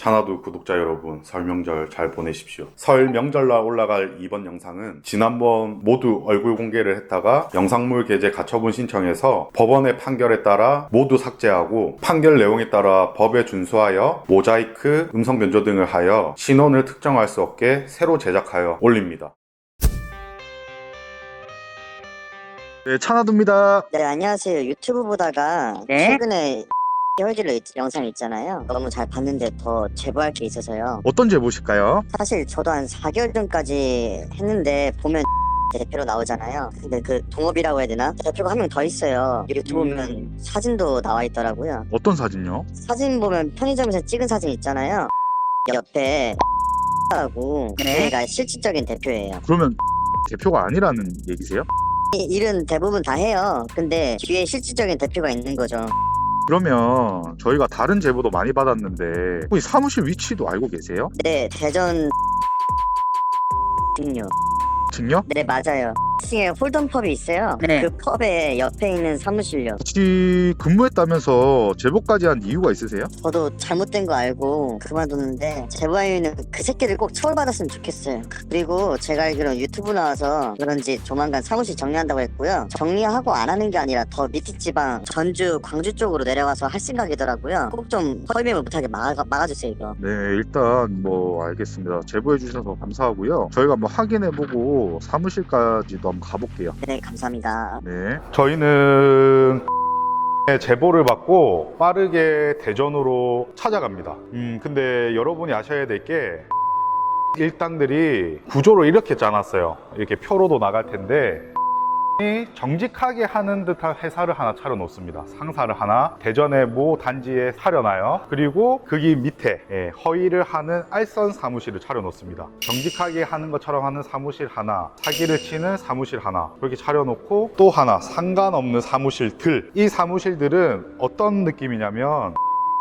차나도 구독자 여러분, 설 명절 잘 보내십시오. 설 명절날 올라갈 이번 영상은 지난번 모두 얼굴 공개를 했다가 영상물 게재 가처분 신청해서 법원의 판결에 따라 모두 삭제하고 판결 내용에 따라 법에 준수하여 모자이크, 음성 변조 등을 하여 신원을 특정할 수 없게 새로 제작하여 올립니다. 네, 차나두입니다. 네, 안녕하세요. 유튜브 보다가 네? 최근에 혈질로 영상 있잖아요. 너무 잘 봤는데 더 제보할 게 있어서요. 어떤 제보실까요? 사실 저도 한 4개월 전까지 했는데 보면 대표로 나오잖아요. 근데 그 동업이라고 해야 되나? 대표가 한 명 더 있어요. 유튜브 음. 보면 사진도 나와 있더라고요. 어떤 사진요? 사진 보면 편의점에서 찍은 사진 있잖아요. 옆에 하고 네. 얘가 실질적인 대표예요. 그러면 대표가 아니라는 얘기세요? 이 일은 대부분 다 해요. 근데 뒤에 실질적인 대표가 있는 거죠. 그러면 저희가 다른 제보도 많이 받았는데 혹시 사무실 위치도 알고 계세요? 네, 대전 중요. 증요? 네, 맞아요. 2층에 홀덤 펍이 있어요. 네. 그 펍의 옆에 있는 사무실요. 혹시 근무했다면서 제보까지 한 이유가 있으세요? 저도 잘못된 거 알고 그만뒀는데 제보인은 그 새끼를 꼭 처벌받았으면 좋겠어요. 그리고 제가 알기로 유튜브 나와서 그런지 조만간 사무실 정리한다고 했고요. 정리하고 안 하는 게 아니라 더 밑에 지방 전주, 광주 쪽으로 내려가서 할 생각이더라고요. 꼭좀 허위매물 못하게 막아, 막아주세요, 이거. 네, 일단 뭐 알겠습니다. 제보해 주셔서 감사하고요. 저희가 한번 확인해 보고 사무실까지도 한번 가볼게요. 네, 감사합니다. 네. 저희는 제보를 받고 빠르게 대전으로 찾아갑니다. 음, 근데 여러분이 아셔야 될 게 일당들이 구조를 이렇게 짜놨어요. 이렇게 표로도 나갈 텐데 이 정직하게 하는 듯한 회사를 하나 차려놓습니다. 상사를 하나 대전의 모 단지에 차려놔요. 그리고 거기 밑에 예, 허위를 하는 알선 사무실을 차려놓습니다. 정직하게 하는 것처럼 하는 사무실 하나, 사기를 치는 사무실 하나 그렇게 차려놓고 또 하나 상관없는 사무실들. 이 사무실들은 어떤 느낌이냐면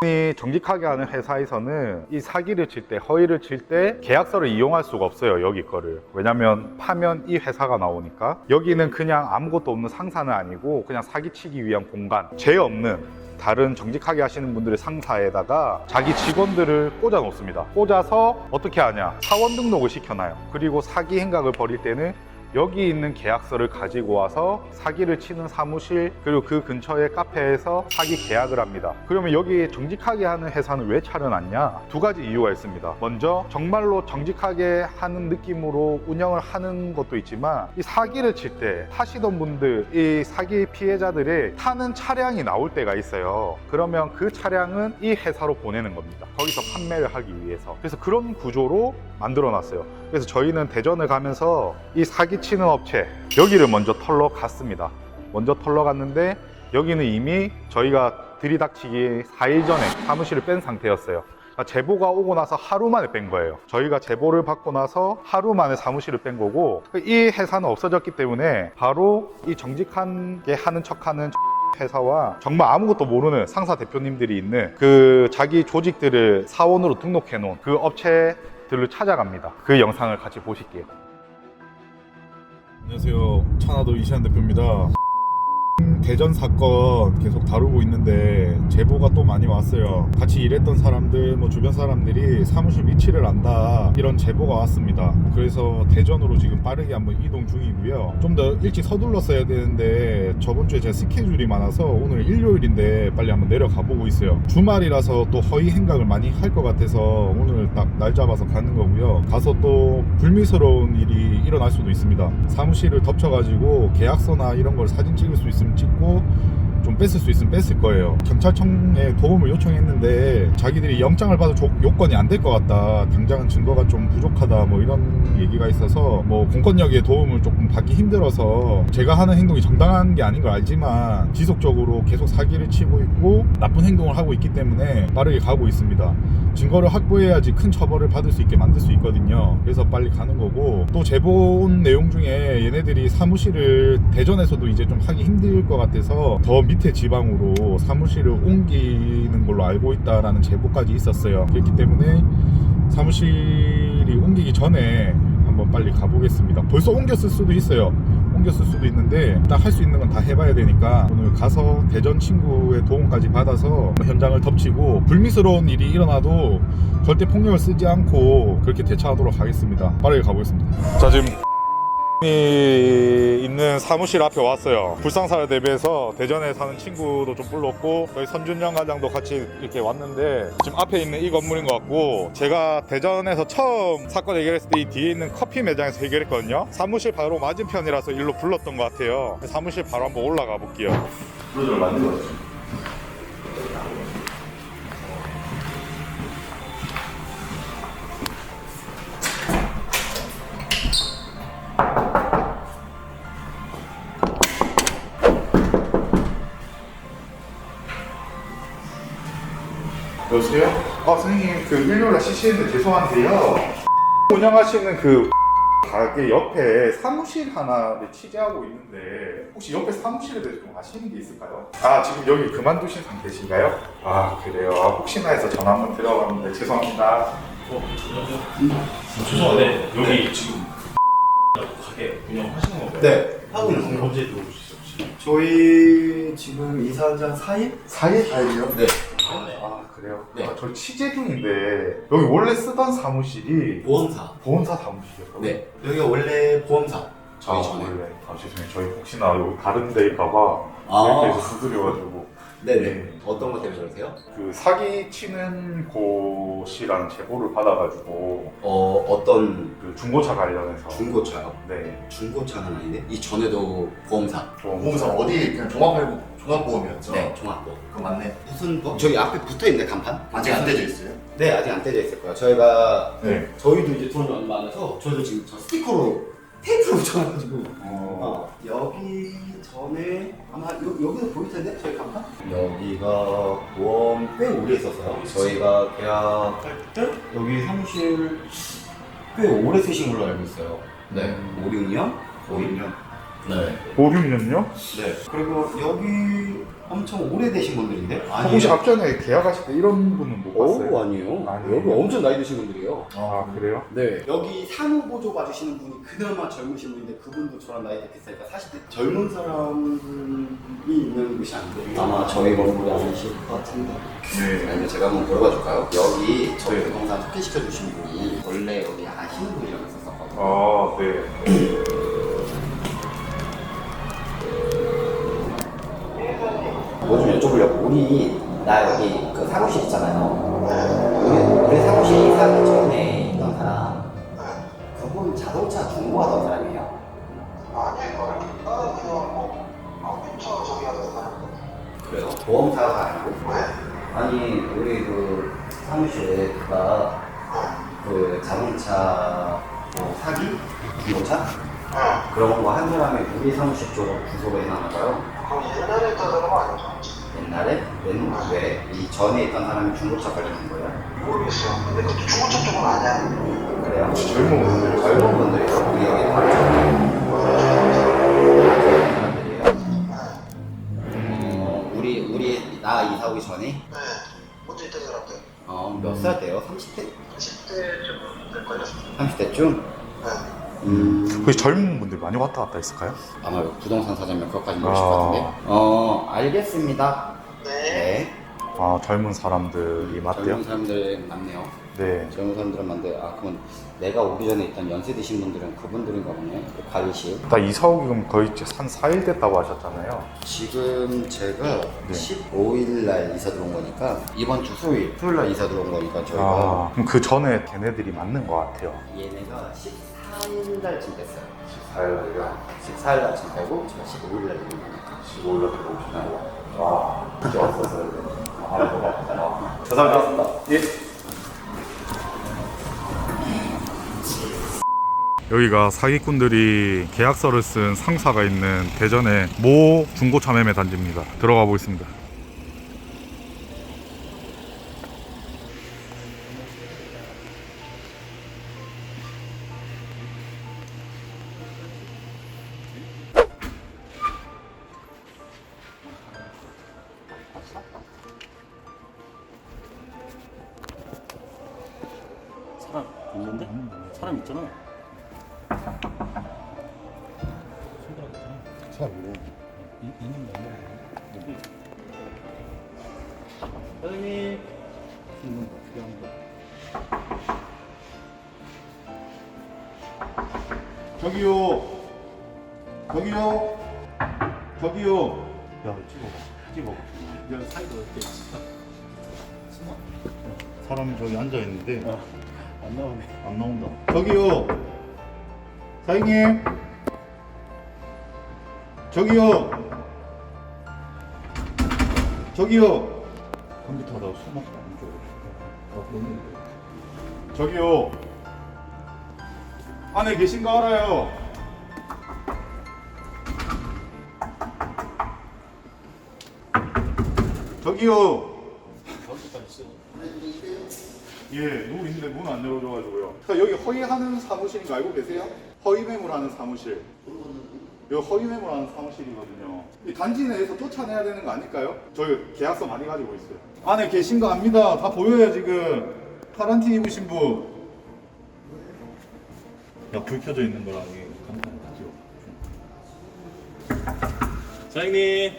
이 정직하게 하는 회사에서는 이 사기를 칠 때, 허위를 칠 때 계약서를 이용할 수가 없어요, 여기 거를. 왜냐면 파면 이 회사가 나오니까. 여기는 그냥 아무것도 없는 상사는 아니고 그냥 사기치기 위한 공간. 죄 없는 다른 정직하게 하시는 분들의 상사에다가 자기 직원들을 꽂아 놓습니다. 꽂아서 어떻게 하냐? 사원 등록을 시켜놔요. 그리고 사기 행각을 벌일 때는 여기 있는 계약서를 가지고 와서 사기를 치는 사무실 그리고 그 근처의 카페에서 사기 계약을 합니다. 그러면 여기 정직하게 하는 회사는 왜 차려놨냐? 두 가지 이유가 있습니다. 먼저 정말로 정직하게 하는 느낌으로 운영을 하는 것도 있지만 이 사기를 칠 때 타시던 분들 이 사기 피해자들의 타는 차량이 나올 때가 있어요. 그러면 그 차량은 이 회사로 보내는 겁니다. 거기서 판매를 하기 위해서. 그래서 그런 구조로 만들어 놨어요. 그래서 저희는 대전을 가면서 이 사기 치는 업체 여기를 먼저 털러 갔습니다. 먼저 털러 갔는데 여기는 이미 저희가 들이닥치기 4일 전에 사무실을 뺀 상태였어요. 그러니까 제보가 오고 나서 하루 만에 뺀 거예요. 저희가 제보를 받고 나서 하루 만에 사무실을 뺀 거고 이 회사는 없어졌기 때문에 바로 이 정직하게 하는 척하는 회사와 정말 아무것도 모르는 상사 대표님들이 있는 그 자기 조직들을 사원으로 등록해 놓은 그 업체들을 찾아갑니다. 그 영상을 같이 보실게요. 안녕하세요. 천하도 이시안 대표입니다. 대전 사건 계속 다루고 있는데 제보가 또 많이 왔어요. 같이 일했던 사람들, 뭐 주변 사람들이 사무실 위치를 안다 이런 제보가 왔습니다. 그래서 대전으로 지금 빠르게 한번 이동 중이고요. 좀 더 일찍 서둘렀어야 되는데 저번 주에 제 스케줄이 많아서 오늘 일요일인데 빨리 한번 내려가 보고 있어요. 주말이라서 또 허위 행각을 많이 할 것 같아서 오늘 딱 날 잡아서 가는 거고요. 가서 또 불미스러운 일이 일어날 수도 있습니다. 사무실을 덮쳐가지고 계약서나 이런 걸 사진 찍을 수 있으면 찍고 좀 뺐을 수 있으면 뺐을 거예요. 경찰청에 도움을 요청했는데 자기들이 영장을 받을 조- 요건이 안 될 것 같다. 당장은 증거가 좀 부족하다. 뭐 이런 얘기가 있어서 뭐 공권력의 도움을 조금 받기 힘들어서 제가 하는 행동이 정당한 게 아닌 걸 알지만 지속적으로 계속 사기를 치고 있고 나쁜 행동을 하고 있기 때문에 빠르게 가고 있습니다. 증거를 확보해야지 큰 처벌을 받을 수 있게 만들 수 있거든요. 그래서 빨리 가는 거고 또 제보 온 내용 중에 얘네들이 사무실을 대전에서도 이제 좀 하기 힘들 것 같아서 더 밑에 지방으로 사무실을 옮기는 걸로 알고 있다라는 제보까지 있었어요. 그렇기 때문에 사무실이 옮기기 전에 한번 빨리 가보겠습니다. 벌써 옮겼을 수도 있어요. 옮겼을 수도 있는데 딱 할 수 있는 건 다 해봐야 되니까 오늘 가서 대전 친구의 도움까지 받아서 현장을 덮치고 불미스러운 일이 일어나도 절대 폭력을 쓰지 않고 그렇게 대처하도록 하겠습니다. 빠르게 가보겠습니다. 자 지금 이 있는 사무실 앞에 왔어요. 불상사를 대비해서 대전에 사는 친구도 좀 불렀고 저희 선준영 과장도 같이 이렇게 왔는데 지금 앞에 있는 이 건물인 것 같고 제가 대전에서 처음 사건 해결했을 때 이 뒤에 있는 커피 매장에서 해결했거든요. 사무실 바로 맞은편이라서 일로 불렀던 것 같아요. 사무실 바로 한번 올라가 볼게요. 그걸 만들었죠. 여보세요? 아 선생님 그 일요일날 CC인데 죄송한데요. 운영하시는 그 가게 옆에 사무실 하나를 취재하고 있는데 혹시 옆에 사무실에 대해서 좀 아시는 게 있을까요? 아 지금 여기 그만두신 상태신가요? 아 그래요. 아, 혹시나 해서 전화 한번 드려봤는데 죄송합니다. 죄송한데 여기 지금 가게 운영하시는 건가요? 네, 하고 있는 네. 언제 들어오셨어요? 저희 지금 이사한 지 한 4일? 4일? 4일이요? 네. 아 그래요? 네. 아, 저 취재 중인데 여기 원래 쓰던 사무실이 보험사. 보험사 사무실이었거든요. 네. 여기가 원래 보험사. 저희 아, 전에. 원래. 아, 죄송해요. 저희 혹시나 여기 다른 데일까봐 아. 이렇게 해서 두드려가지고. 네네. 어떤 것 때문에 그러세요? 그 사기 치는 곳이라는 제보를 받아가지고 어, 어떤 그 중고차 관련해서. 중고차요? 네. 중고차는 아닌데? 이 전에도 보험사. 좀 보험사 어디 그냥 종합보험 종합보험이었죠? 네, 종합보. 그거 맞네. 무슨 보 저기 앞에 붙어 있네 간판? 아직 안 떼져 있어요? 네, 아직 안 떼져 있을 거예요. 저희가 네. 저희도 이제 돈이 얼마 안 나서 저도 지금 저 스티커로 테이프로 붙여가지고 어, 어, 여기 전에 아마 여, 여기도 보일 텐데 저희 간판? 여기가 보험 꽤 오래 있었어요. 저희가 계약할 때 여기 사무실 꽤 오래 쓰신 걸로 알고 있어요. 네, 5, 6년? 5, 6년. 네. 5, 6년요? 네. 그리고 여기 엄청 오래되신 분들인데? 혹시 앞전에 계약하실 때 이런 분은 못 봤어요? 오, 아니에요. 아니에요? 여기 엄청 나이 드신 분들이에요. 아, 그래요? 네. 여기 사무보조 받으시는 분이 그나마 젊으신 분인데 그분도 저랑 나이가 비슷하니까 40대 젊은 사람이 있는 곳이 아닌데 아마 저희 건물이 아니실 것 같은데 네. 아니면 제가 한번 물어봐 줄까요? 여기 저희 부동산 소개시켜 주신 분이 원래 여기 아시는 분이라고 했었거든요 아, 네. 뭐 좀 여쭤보려고. 우리 나 여기 그 사무실 있잖아요. 우리, 우리 사무실 이사하기 전에 있던 사람. 그분 자동차 중고하던 사람이에요. 그래요? 보험사가 아니고? 아니 우리 그 사무실에 누가 그 자동차 뭐 사기? 중고차? 그런 거 한 사람이 우리 사무실 쪽으로 구속을 해놨나 봐요 옛날에? 웬, 왜? 이 전에 있던 사람이 중고차 관련한 거예요? 모르겠어요. 근데 그 중고차 쪽은 아니야. 그래요? 젊은 분들. 젊은 분들이요? 우리 여기 바로 사람들이에요? 어, 우리, 우리, 나 이사 오기 전에? 네. 먼저 있던 사람들. 어, 몇 살 때요? 30대? 10대쯤 될걸요? 30대쯤? 네. 음, 혹시 젊은 분들 많이 왔다 갔다 했을까요? 아마 부동산 사장면 그것까지 모르실 아. 것 같은데? 어, 알겠습니다. 네. 네. 아, 젊은 사람들이 젊은 맞대요? 사람들 많네요. 네. 젊은 사람들은 많은데, 아, 그러면 내가 오기 전에 있던 연세 드신 분들은 그분들인가 보네. 그 관리실. 나 이사 오기 그럼 거의 한 4일 됐다고 하셨잖아요. 지금 제가 네. 15일 날 이사 들어온 거니까, 이번 주 수요일, 수요일 날 이사 들어온 거니까 저희가 아, 그럼 그 전에 걔네들이 맞는 것 같아요. 얘네가 14 일 날쯤 됐어요. 14일 날이요? 14일 날쯤 되고, 제가 15일 날 들어온 거니까. 15일 날 들어오시나요? 와, 이제 왔었어요. 아, 죄송합니다. 예. 여기가 사기꾼들이 계약서를 쓴 상사가 있는 대전의 모 중고차 매매 단지입니다. 들어가 보겠습니다. 사람이네. 사장님 저기요. 저기요. 저기요. 야 찍어봐 찍어봐 야, 사이가 어떻게 사람이 저기 앉아 있는데 안 나오네 안 나온다. 저기요. 사장님. 저기요. 저기요. 컴퓨터 하다가 술 먹고 안 줘. 아, 그러는데. 저기요. 안에 계신 거 알아요. 저기요. 예, 누구 있는데 문 안 열어줘가지고요. 자, 여기 허위하는 사무실인 거 알고 계세요? 허위 매물하는 사무실. 여기 허위 매물하는 사무실이거든요. 이 단지 내에서 쫓아내야 되는 거 아닐까요? 저희 계약서 많이 가지고 있어요. 안에 계신 거 압니다. 다 보여요 지금. 파란 티 입으신 분. 야, 불 켜져 있는 거랑 이게 컴퓨터 다 찍어. 사장님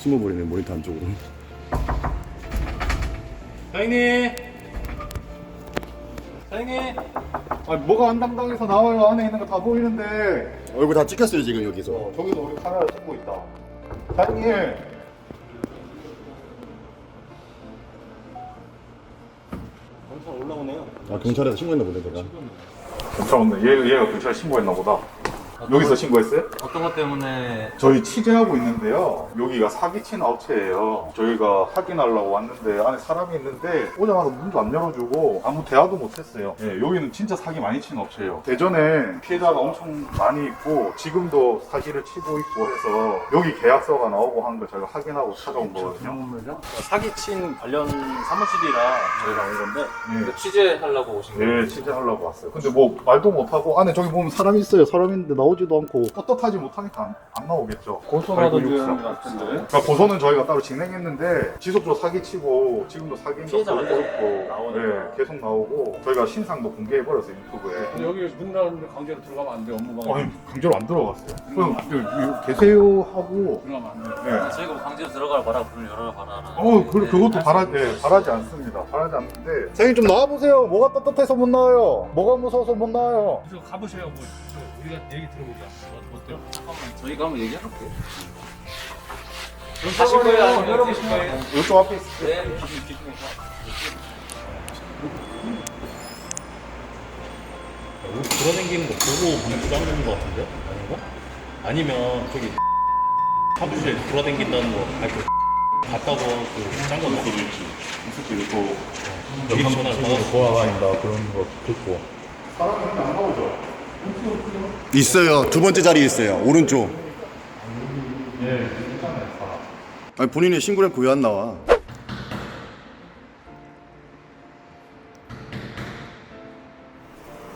숨어버리네 모니터 안쪽으로. 사장님 사장님 아, 뭐가 안 담당해서 나와요. 안에 있는 거 다 보이는데. 얼굴 다 찍혔어요 지금 여기서. 저기도 우리 카메라 찍고 있다. 사장님. 경찰 올라오네요 아 경찰에서 신고했나 보네 내가. 경찰 없네 얘, 얘가 경찰 신고했나 보다 여기서 신고했어요? 어떤 것 때문에 저희 취재하고 있는데요. 여기가 사기친 업체예요. 저희가 확인하려고 왔는데 안에 사람이 있는데 오자마자 문도 안 열어주고 아무 대화도 못했어요. 예, 여기는 진짜 사기 많이 친 업체예요. 대전에 피해자가 엄청 많이 있고 지금도 사기를 치고 있고 해서 여기 계약서가 나오고 하는 걸 저희가 확인하고 찾아온 거거든요. 사기친 관련 사무실이라 저희가 온 건데 예. 취재하려고 오신 거예요? 예, 취재하려고 왔어요. 근데 뭐 말도 못하고 안에 저기 보면 사람이 있어요. 사람이 있는데 나오 지도 않고 떳떳하지 못하니까 안, 안 나오겠죠. 고소라도 아이고, 좀 육사. 같은데 그러니까 고소는 저희가 따로 진행했는데 지속적으로 사기치고 지금도 사기인 거 피해자가 계속 있고 나오니까. 네, 계속 나오고 저희가 신상도 공개해버렸어요 유튜브에 여기 문 닫는데 강제로 들어가면 안 돼, 업무 방해. 아니 강제로 안 들어갔어요 그럼 그, 계세요 하고 들어가면 안 돼. 네. 저희가 뭐 강제로 들어갈 바라 문을 열어라 바라 어, 그, 그것도 바라, 네, 바라지 않습니다. 바라지 않는데. 선생님 좀 나와보세요. 뭐가 떳떳해서 못 나와요? 뭐가 무서워서 못 나와요? 그래서 가보세요, 뭐. 저 우리가 얘기 들어보자. 뭐, 어때요? 잠깐만 저희가 한번 얘기해볼게요 가실 거예요? 열어보실 거예요? 이쪽 앞에 있어요. 네 기준 기준에서 여기 돌아다니는 거 보고 방금 짠거 같은데? 아닌가? 아니면 저기 사무실에 돌아다닌다는 거 알고 갔다고 그짠거 있을 있지. 있을 있고. 여기 전화를 받아서 보아다닌다 그런 거 듣고. 사람이 근데 안 나오죠? 있어요. 두 번째 자리에 있어요. 오른쪽. 아니 본인이 신고를 왜안 나와?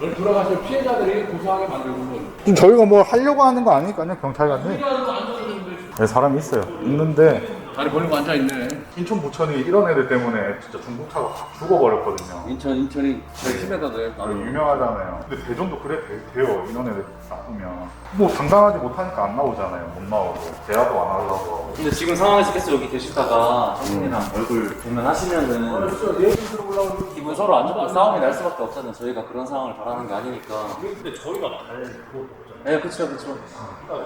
오늘 돌아가서 피해자들이 고소하게 만들고 뭐. 지금 저희가 뭘 하려고 하는 거 아니니까요, 경찰관이. 네, 사람이 있어요. 있는데, 다리 벌리고 앉아 있네. 인천 부천이 이런 애들 때문에 진짜 중국차가 확 죽어버렸거든요. 인천, 인천이 제일 심하다더래. 아, 유명하잖아요. 근데 대전도 그래 돼, 요 이런 애들 나쁘면. 뭐 당당하지 못하니까 안 나오잖아요. 못 나오고. 대화도 안 하려고. 근데 지금 상황에서 계속 여기 계시다가 형님이랑 얼굴 대면하시면은 기분 서로 안 좋고 싸움이 날 수밖에 없잖아요. 저희가 그런 상황을 바라는 게 아니니까. 근데 저희가 없잖아요. 네, 그렇죠, 그렇죠.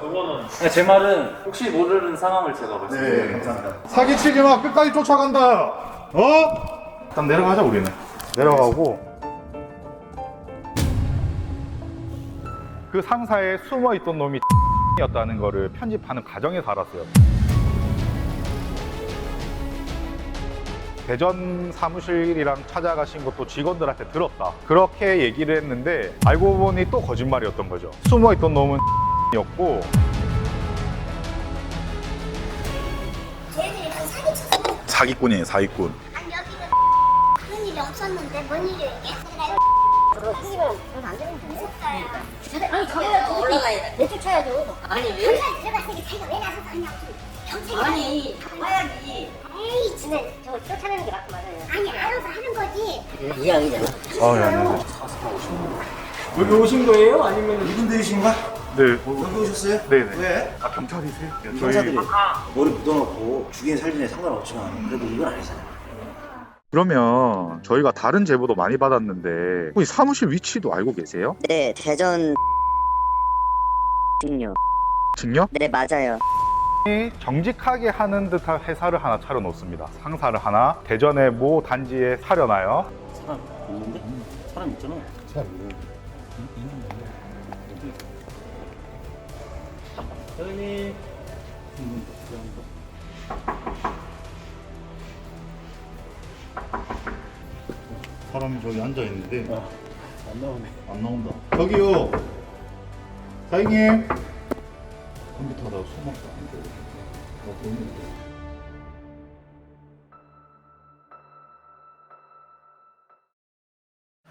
그거는 제 말은 혹시 모르는 상황을 제가 네, 말씀드려요. 감사합니다. 사기치지 마! 끝까지 쫓아간다! 어? 일단 내려가자, 우리는. 내려가고. 그 상사에 숨어 있던 놈이 였다는 거를 편집하는 과정에서 알았어요. 대전 사무실이랑 찾아가신 것도 직원들한테 들었다. 그렇게 얘기를 했는데 알고 보니 또 거짓말이었던 거죠. 숨어 있던 놈은 였고 저희들이 그. 사기꾼이에요, 사기꾼. 아니 여기는 그런 일이 없었는데 뭔 일이에요 이게? 무섭다요. 아니 저희가 올라가야 돼. 내쫓아야죠. 아니 왜? 경찰 들어갔으니 자기가 왜 나서서 하냐고. 경찰이 아니 가봐야지 에이 진짜 저거 쫓아내는 게 맞고 맞아요 아니 알아서 하는 거지 이야기잖아 아, 예, 네. 여기 오신 거예요? 아니면 이분들이신가? 네. 여기 오셨어요? 네네. 왜? 아, 경찰이세요? 저희 형사들이 머리 묻어놓고 죽인 살인에 상관없지만 그래도 이건 아니잖아요. 그러면 저희가 다른 제보도 많이 받았는데 혹시 사무실 위치도 알고 계세요? 네, 대전 직료. 직력? 네, 맞아요. 정직하게 하는 듯한 회사를 하나 차려놓습니다. 상사를 하나 대전의 모 단지에 차려놔요. 사람 있는데? 사람 있잖아. 사장님. 사람이 저기 앉아 있는데 안 나오네. 안 나온다. 저기요. 사장님. 컴퓨터 하다가 소먹다 안그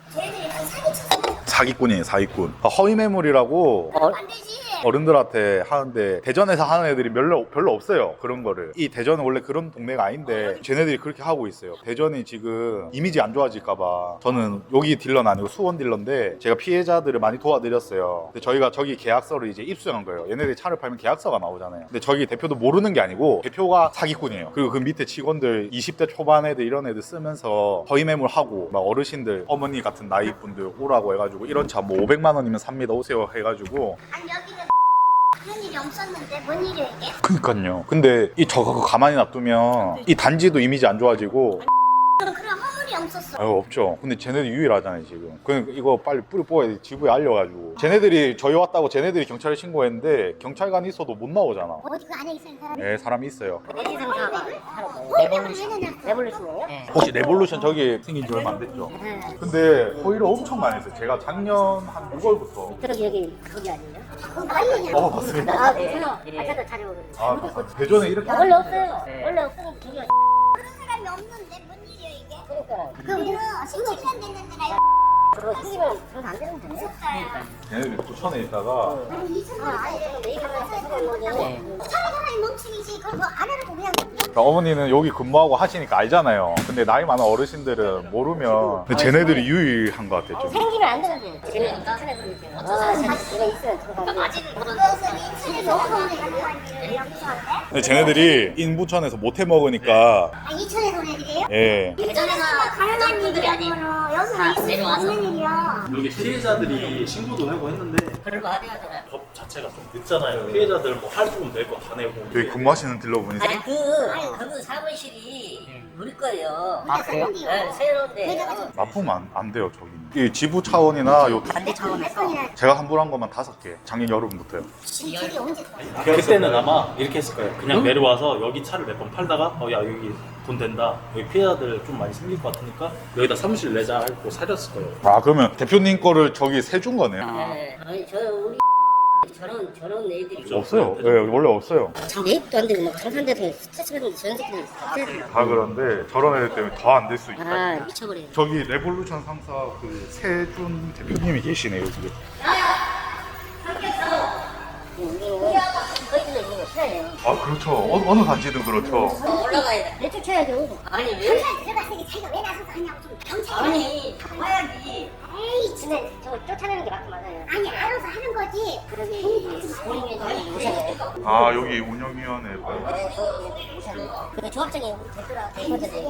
사기 쳤어 사기꾼이에요, 사기꾼. 아, 허위 매물이라고. 안 되지 어른들한테 하는데 대전에서 하는 애들이 별로, 별로 없어요. 그런 거를. 이 대전은 원래 그런 동네가 아닌데 쟤네들이 그렇게 하고 있어요. 대전이 지금 이미지 안 좋아질까봐 저는 여기 딜러는 아니고 수원 딜러인데 제가 피해자들을 많이 도와드렸어요. 근데 저희가 저기 계약서를 이제 입수한 거예요. 얘네들이 차를 팔면 계약서가 나오잖아요. 근데 저기 대표도 모르는 게 아니고 대표가 사기꾼이에요. 그리고 그 밑에 직원들 20대 초반 애들 이런 애들 쓰면서 허위 매물하고 막 어르신들 어머니 같은 나이 분들 오라고 해가지고 이런 차 뭐 500만 원이면 삽니다 오세요 해가지고 아니 여기는 그런 일이 없었는데 뭔 일이야 이게 그니까요. 근데 이 저거 가만히 놔두면 이 단지도 이미지 안 좋아지고 없었어 아유 없죠. 근데 쟤네들 유일하잖아요 지금. 그 이거 빨리 뿌리 뽑아야 돼. 지부에 알려가지고. 쟤네들이 저희 왔다고 쟤네들이 경찰에 신고했는데 경찰관 있어도 못 나오잖아. 어디 그 안에 있는 사람이 네 사람이 있어요. 어디 상사가 레볼루션 레볼루션이에요? 혹시 레볼루션 저기 생긴 지 얼마 안 됐죠? 근데 호의를 엄청 많이 했어요. 제가 작년 한 6월부터. 저기 여기 거기 아니에요? 그거 아니에요 어 맞습니다. 아, 네. 자료 아 맞습니다. 대전에 이렇게 원래 없어요. 원래 없으니까 저기가 그러니까. 그 우리는 17년 됐는데 나 그거 생기면 그건 안. 야. 얘네들이 부천에 있다가 아니 2천 원 아니 지금 내 얘기하면 사는 사람이 멍청이지 그거 안 하라고 그냥 그러니까 어머니는 여기 근무하고 하시니까 알잖아요. 근데 나이 많은 어르신들은 모르면 근데 쟤네들이 유일한 것 같아요. 좀. 생기면 안 되는데. 인터넷 보니까. 아. 아직 거? 근데 쟤네들이 인부천에서 못 해 먹으니까 아, 인천에서 온 애들이에요? 예. 예전에는 가능한 일이 아니면 여기서 없는 일이야. 여기 피해자들이 신고도 하고 했는데 법 자체가 좀 늦잖아요. 피해자들 뭐 할부금 낼거 다 내고. 여기 근무하시는 딜러 분이 아니 그 그분 사무실이 우리 거예요. 아, 그래요? 네, 새로운데 납품 안, 안 돼요 저기. 이 지부 차원이나 요 반대 차원에서 제가 환불한 것만 다섯 개. 작년 여름부터요. 언제 그때는 아마 이렇게 했을 거예요. 그냥 내려와서 여기 차를 몇 번 팔다가 어 야 여기 돈 된다. 여기 피해자들 좀 많이 생길 것 같으니까 여기다 사무실 내자 하고 사렸을 거예요. 아 그러면 대표님 거를 저기 세 준 거네요. 네, 아니 저 우리 저런 저런 애들이 없어요. 예, 원래 없어요. 참 매입도 안 되고 막 상산돼서 스트레스 받는 저런 새끼들 스트레스 다 그런데 저런 애들 때문에 더 안 될 수 있다. 아 미쳐버려. 저기 레볼루션 상사 그 세준 대표님이 계시네요 지금. 우리는 거기서 있는 거 싫어해요. 아 그렇죠. 어, 어느 단지든 그렇죠. 올라가야 돼. 내쫓아야죠. 아니 왜? 경찰 들어갔으니 자기가 왜 나서서 하냐고 좀 경찰. 아니 가봐야지. 에이 진짜 저거 쫓아내는 게 맞고 맞아요. 아니 알아서 하는 거지. 그러게 본인이 좀 무시해. 아 여기 운영위원회. 그 조합장이 우리 대표라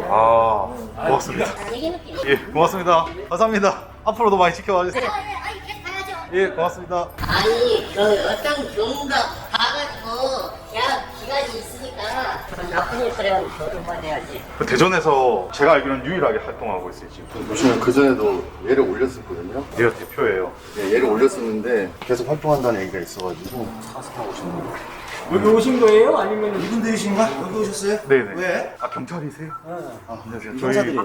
아 고맙습니다. 얘기해볼게. 예 고맙습니다. 감사합니다. 앞으로도 많이 지켜봐 주세요. 예 고맙습니다. 아니 그 어떤 경우가 가가지고 계약 기간이 있으니까 그런 나쁜 일 그래가지고 저도 받아야지. 그 대전에서 제가 알기로는 유일하게 활동하고 있어요 지금. 보시면 그 전에도 얘를 올렸었거든요. 내가 대표예요. 네, 얘를 올렸었는데 계속 활동한다는 얘기가 있어가지고 여기 오신 거예요? 아니면 이분들이신가? 여기 오셨어요? 네네. 왜? 아 경찰이세요? 아 안녕하세요. 저희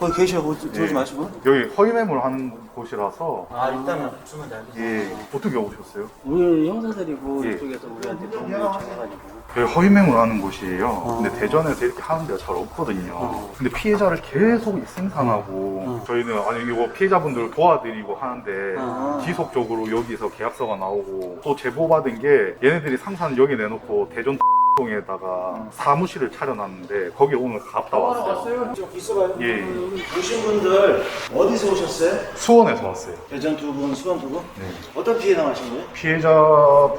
거기 계셔 들어오지 예. 마시고 여기 허위 매물 하는 곳이라서 아 일단은 주면 돼. 예 어떻게 오셨어요? 우리 형사들이고 예. 이쪽에서 우리한테 도움을 청해가지고 여기 허위 매물 하는 곳이에요. 근데 대전에서 이렇게 하는 데가 잘 없거든요. 근데 피해자를 계속 생산하고 저희는 아니 이거 피해자분들 도와드리고 하는데 어. 지속적으로 여기서 계약서가 나오고 또 제보 받은 게 얘네들이 상사는 여기 내놓고 대전 동에다가 사무실을 차려놨는데 거기 오늘 갔다 왔어요. 좀 있어봐요. 예. 오신 분들 어디서 오셨어요? 수원에서 왔어요. 대전 두 분, 수원 두 분? 네. 어떤 피해 당하신 거예요? 피해자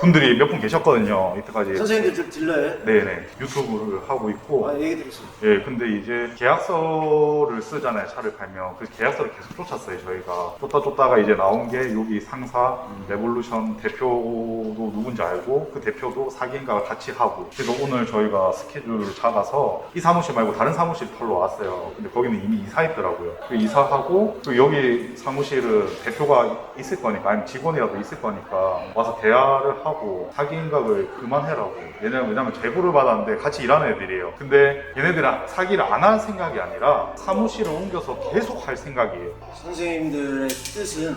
분들이 몇 분 계셨거든요. 이때까지. 선생님들 들- 들려요? 네네. 유튜브를 하고 있고. 아, 얘기 드렸습니다. 예, 근데 이제 계약서를 쓰잖아요. 차를 팔면. 그 계약서를 계속 쫓았어요, 저희가. 쫓다 쫓다가 이제 나온 게 여기 상사, 레볼루션 대표도 누군지 알고 그 대표도 사기인가가 같이 하고. 그래서 오늘 저희가 스케줄을 잡아서 이 사무실 말고 다른 사무실 털러 왔어요. 근데 거기는 이미 이사했더라고요. 그 이사하고 또 여기 사무실은 대표가 있을 거니까 아니면 직원이라도 있을 거니까 와서 대화를 하고 사기 인각을 그만해라고. 왜냐면, 왜냐면 제보를 받았는데 같이 일하는 애들이에요. 근데 얘네들은 사기를 안 할 생각이 아니라 사무실을 옮겨서 계속 할 생각이에요. 선생님들의 뜻은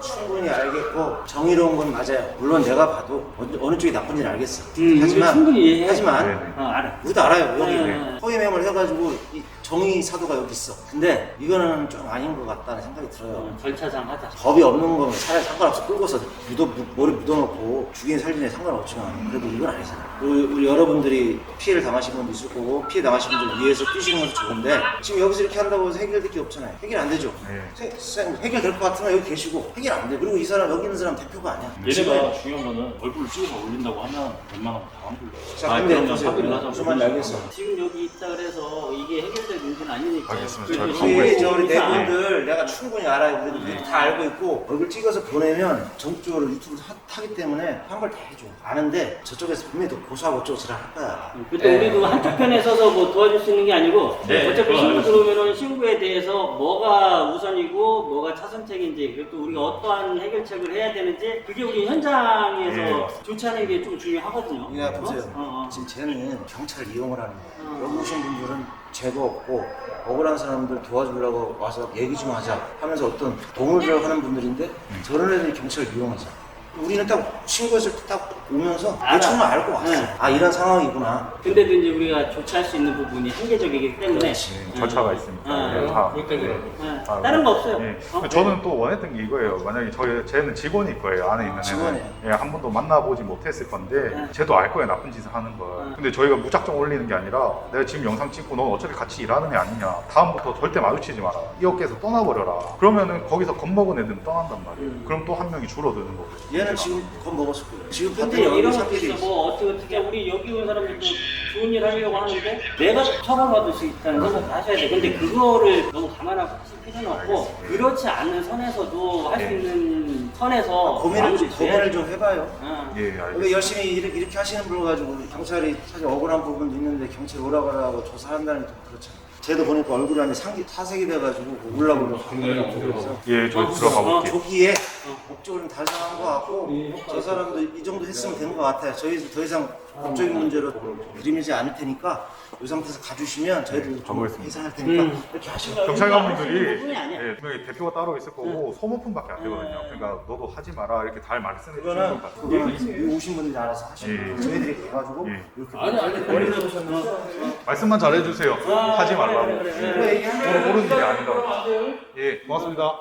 충분히 알겠고 정의로운 건 맞아요. 물론 내가 봐도 어느, 어느 쪽이 나쁜지는 알겠어. 음, 하지만 충분히 이해해. 하지만 네네. 어, 알아. 우리도 알아요. 여기 네. 허위 매물 해가지고 이 정의 사도가 여기 있어. 근데 이거는 좀 아닌 것 같다는 생각이 들어요. 어, 절차상 하자. 법이 없는 거면 차라리 상관없어 끌고서 묻어, 묻- 머리 묻어놓고 죽인 살인에 상관없지만 그래도 이건 아니잖아 우리, 우리 여러분들이 피해를 당하신 분도 있을 거고 피해 당하신 분들 위해서 뛰시는 것도 좋은데 지금 여기서 이렇게 한다고 해서 해결될 게 없잖아요 해결 안 되죠 네. 세- 세- 해결될 것 같으면 여기 계시고 해결 안 돼. 그리고 이 사람 여기 있는 사람 대표가 아니야 얘네가 중요한 거는 얼굴을 찍어서 올린다고 하면 웬만하면 다안 불러. 자, 아, 근데. 무슨 말인지 알겠어. 지금 여기 있다 그래서 이게 해결될 문제는 아니니까. 알겠습니다. 잘 우리 가고 저 우리 이상 내분들 내가 충분히 알아요. 우리도 우리도 다 알고 있고 얼굴 찍어서 보내면 전적으로 유튜브를 하, 하기 때문에 한 걸 다 해줘. 아는데 저쪽에서 분명히 더 고소하고 어쩌고 할 거야. 그때 우리도 한쪽 편에 서서 뭐 도와줄 수 있는 게 아니고 네, 어차피 그건 신고 알겠습니다. 들어오면은 신고에 대해서 뭐가 우선이고 뭐가 차선책인지 그리고 또 우리가 어떠한 해결책을 해야 되는지 그게 우리 현장에서 네. 조치하는 게 좀 중요하거든요. 야 보세요. 어, 어. 지금 쟤는 경찰을 이용을 하는 거야. 어. 여기 오신 분들은 죄도 없고 억울한 사람들 도와주려고 와서 얘기 좀 하자 하면서 어떤 도움을 하는 분들인데 저런 애들이 경찰을 이용하자. 우리는 딱 신고했을 때 딱 오면서 알아. 대충은 알고 왔어. 네. 아 이런 상황이구나. 근데도 이제 우리가 조치할 수 있는 부분이 한계적이기 때문에 그렇지. 어. 절차가 있으니까. 어. 예, 다. 그것 때문에. 어, 아, 다른 거 없어요. 예. 어? 저는 또 원했던 게 이거예요. 만약에 저희 쟤는 직원일 거예요. 안에 있는 직원이에요. 애는 예, 한 번도 만나보지 못했을 건데 네. 쟤도 알 거예요. 나쁜 짓을 하는 걸. 네. 근데 저희가 무작정 올리는 게 아니라 내가 지금 영상 찍고 넌 어차피 같이 일하는 애 아니냐. 다음부터 절대 마주치지 마라. 이 업계에서 떠나버려라. 그러면은 거기서 겁먹은 애들은 떠난단 말이에요. 그럼 또 한 명이 줄어드는 거고. 얘는 지금 겁 먹었을 거예요. 지금 근데 이런 것도 있어. 뭐 어떻게 어떻게 우리 여기 온 사람들도 좋은 일 하려고 하는데 내가 처벌받을 수 있다는 생각을 하셔야 돼. 근데 그거를 너무 감안하고 하실 필요는 없고 그렇지 않은 선에서도 할 수 네. 있는 선에서 고민을 좀, 마무리 돼야 고민을 돼. 좀 해봐요. 어. 예, 알겠습니다. 왜 열심히 이렇게, 이렇게 하시는 분을 가지고 경찰이 사실 억울한 부분도 있는데 경찰 오라고 하라고 조사한다는 게 좀 그렇잖아요. 쟤도 보니까 얼굴이 상기 타색이 돼가지고 올라오고 그래서 예, 저희 들어가 어, 볼게요. 조기에 목적은 달성한 것 같고 저 사람도 이 정도 했으면 된 것 같아요. 저희 더 이상 법적인 문제로 들이밀지 않을 테니까 이 상태에서 가주시면 저희도 좀 가보겠습니다. 해산할 테니까 음. 이렇게 하시면 경찰관분들이. 예, 분명히 대표가 따로 있을 거고 소모품밖에 안 되거든요. 그러니까 너도 하지 마라 이렇게 잘 말씀해 주시는 그거는 것 같아요. 그거는 오신 분들이 알아서 하시고 예. 저희들이 가가지고 예. 이렇게 아니 아니 거기서 오셨나? 말씀만 잘 해 주세요. 하지 말라고. 그래, 그래, 그래. 그거 얘기하면 저는 모르는 일이 아니다고. 예, 고맙습니다.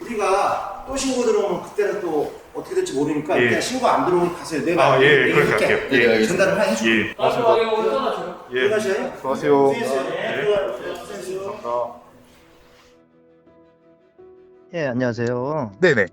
우리가 또 신고 들어오면 그때는 또 어떻게 될지 모르니까 예. 일단 신고 안 들어오면 가세요. 내가 아, 예. 그렇게 할게요. 예. 전달을 하 해줄게. 예, 고맙습니다. 예, 들어가셔요. 수고하세요. 수고하세요. 감사합니다. 예, 안녕하세요. 네네.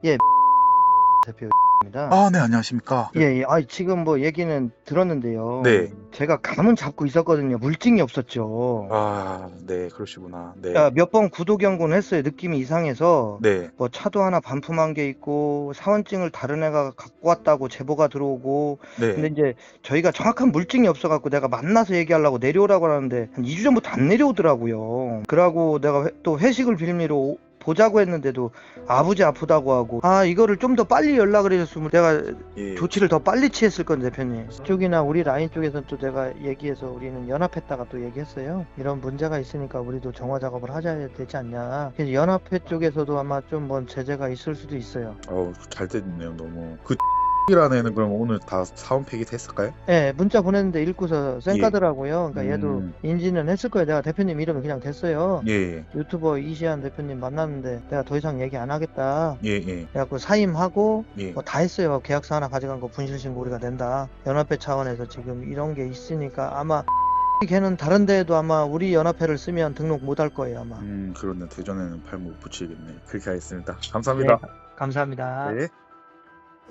대표 입니다. 아, 네, 안녕하십니까. 예, 예. 아, 지금 뭐 얘기는 들었는데요. 네. 제가 감은 잡고 있었거든요. 물증이 없었죠. 아, 네, 그러시구나. 네. 몇 번 구독 연구는 했어요. 느낌이 이상해서. 네. 뭐 차도 하나 반품한 게 있고 사원증을 다른 애가 갖고 왔다고 제보가 들어오고 근데 네. 이제 저희가 정확한 물증이 없어 갖고 내가 만나서 얘기하려고 내려오라고 하는데 한 2주 전부터 안 내려오더라고요. 그러고 내가 회- 또 회식을 빌미로 오- 보자고 했는데도 아버지 아프다고 하고 아 이거를 좀 더 빨리 연락을 해줬으면 내가 예. 조치를 더 빨리 취했을 건데 대표님 쪽이나 우리 라인 쪽에서는 또 내가 얘기해서 우리는 연합했다가 또 얘기했어요 이런 문제가 있으니까 우리도 정화 작업을 하셔야 되지 않냐 그래서 연합회 쪽에서도 아마 좀 뭔 제재가 있을 수도 있어요 어우, 잘 됐네요, 너무. 그 이라는 애는 그럼 오늘 다 사원 폐기됐을까요? 예, 문자 보냈는데 읽고서 쌩까더라고요. 그러니까 얘도 음. 인지는 했을 거예요. 내가 대표님 이름은 그냥 됐어요. 예, 유튜버 이시안 대표님 만났는데 내가 더 이상 얘기 안 하겠다. 예, 예, 그래갖고 사임하고 예. 뭐 다 했어요. 계약서 하나 가져간 거 분실신고 우리가 낸다. 연합회 차원에서 지금 이런 게 있으니까 아마 걔는 다른 데에도 아마 우리 연합회를 쓰면 등록 못 할 거예요 아마. 음, 그렇네. 대전에는 팔 못 붙이겠네. 그렇게 하겠습니다. 감사합니다. 감사합니다. 네.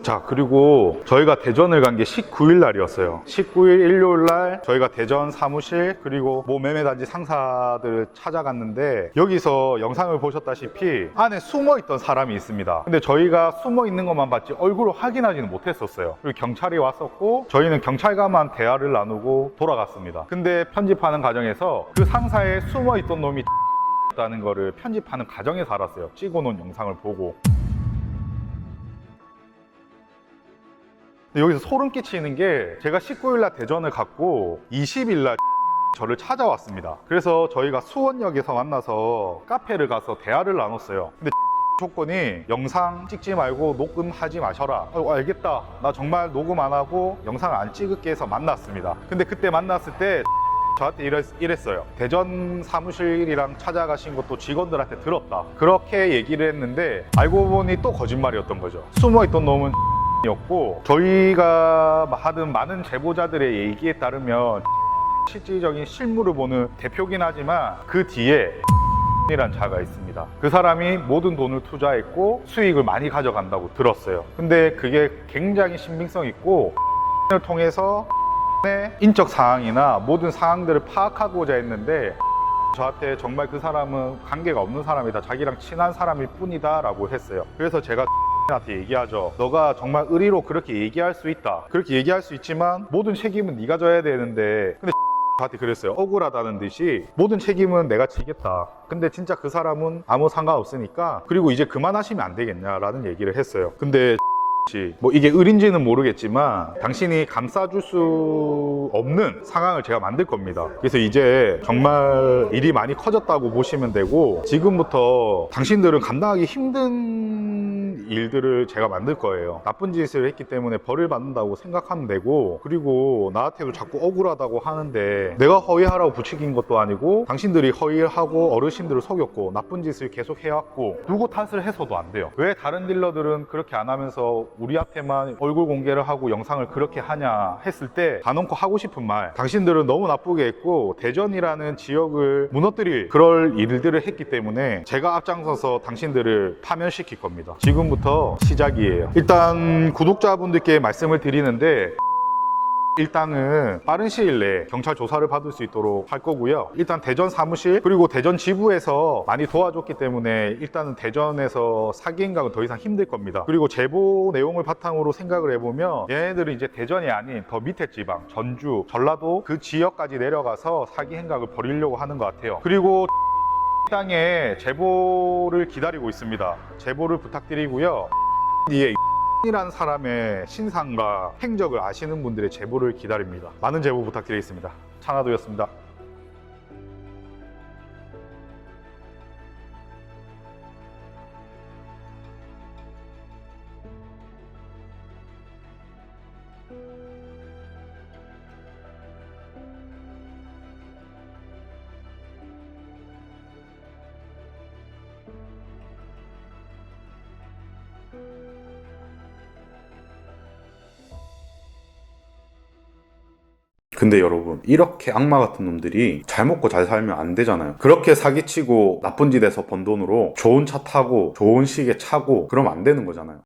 자, 그리고 저희가 대전을 간 게 19일 날이었어요. 19일 일요일 날 저희가 대전 사무실 그리고 모 매매단지 상사들을 찾아갔는데 여기서 영상을 보셨다시피 안에 숨어 있던 사람이 있습니다. 근데 저희가 숨어 있는 것만 봤지 얼굴을 확인하지는 못했었어요. 그리고 경찰이 왔었고 저희는 경찰과만 대화를 나누고 돌아갔습니다. 근데 편집하는 과정에서 그 상사에 숨어 있던 놈이 다는 거를 편집하는 과정에서 알았어요. 찍어놓은 영상을 보고. 여기서 소름 끼치는 게 제가 19일 날 대전을 갔고 20일 날 저를 찾아왔습니다. 그래서 저희가 수원역에서 만나서 카페를 가서 대화를 나눴어요. 근데 조건이 영상 찍지 말고 녹음하지 마셔라. 어, 알겠다. 나 정말 녹음 안 하고 영상 안 찍을게 해서 만났습니다. 근데 그때 만났을 때 저한테 이랬, 이랬어요. 대전 사무실이랑 찾아가신 것도 직원들한테 들었다. 그렇게 얘기를 했는데 알고 보니 또 거짓말이었던 거죠. 숨어 있던 놈은 였고 저희가 하던 많은 제보자들의 얘기에 따르면 실질적인 실물을 보는 대표긴 하지만 그 뒤에 이란 자가 있습니다. 그 사람이 모든 돈을 투자했고 수익을 많이 가져간다고 들었어요. 근데 그게 굉장히 신빙성 있고 을 통해서 인적 사항이나 모든 상황들을 파악하고자 했는데 저한테 정말 그 사람은 관계가 없는 사람이다. 자기랑 친한 사람일 뿐이다. 라고 했어요. 그래서 제가 한테 얘기하죠. 너가 정말 의리로 그렇게 얘기할 수 있다. 그렇게 얘기할 수 있지만 모든 책임은 네가 져야 되는데 근데 저한테 그랬어요. 억울하다는 듯이 모든 책임은 내가 지겠다. 근데 진짜 그 사람은 아무 상관없으니까 그리고 이제 그만하시면 안 되겠냐라는 얘기를 했어요. 근데 뭐 이게 을인지는 모르겠지만 당신이 감싸줄 수 없는 상황을 제가 만들 겁니다. 그래서 이제 정말 일이 많이 커졌다고 보시면 되고 지금부터 당신들은 감당하기 힘든 일들을 제가 만들 거예요. 나쁜 짓을 했기 때문에 벌을 받는다고 생각하면 되고 그리고 나한테도 자꾸 억울하다고 하는데 내가 허위하라고 부추긴 것도 아니고 당신들이 허위하고 어르신들을 속였고 나쁜 짓을 계속 해왔고 누구 탓을 해서도 안 돼요. 왜 다른 딜러들은 그렇게 안 하면서 우리한테만 얼굴 공개를 하고 영상을 그렇게 하냐 했을 때 단언코 하고 싶은 말 당신들은 너무 나쁘게 했고 대전이라는 지역을 무너뜨릴 그럴 일들을 했기 때문에 제가 앞장서서 당신들을 파면시킬 겁니다. 지금부터 시작이에요. 일단 구독자분들께 말씀을 드리는데 일단은 빠른 시일 내에 경찰 조사를 받을 수 있도록 할 거고요. 일단 대전 사무실 그리고 대전 지부에서 많이 도와줬기 때문에 일단은 대전에서 사기 행각은 더 이상 힘들 겁니다. 그리고 제보 내용을 바탕으로 생각을 해보면 얘네들은 이제 대전이 아닌 더 밑에 지방 전주, 전라도 그 지역까지 내려가서 사기 행각을 벌이려고 하는 것 같아요. 그리고 땅에 제보를 기다리고 있습니다. 제보를 부탁드리고요. 예, 이라는 사람의 신상과 행적을 아시는 분들의 제보를 기다립니다. 많은 제보 부탁드리겠습니다. 창하도였습니다. 이렇게 악마 같은 놈들이 잘 먹고 잘 살면 안 되잖아요. 그렇게 사기치고 나쁜 짓에서 번 돈으로 좋은 차 타고 좋은 시계 차고 그러면 안 되는 거잖아요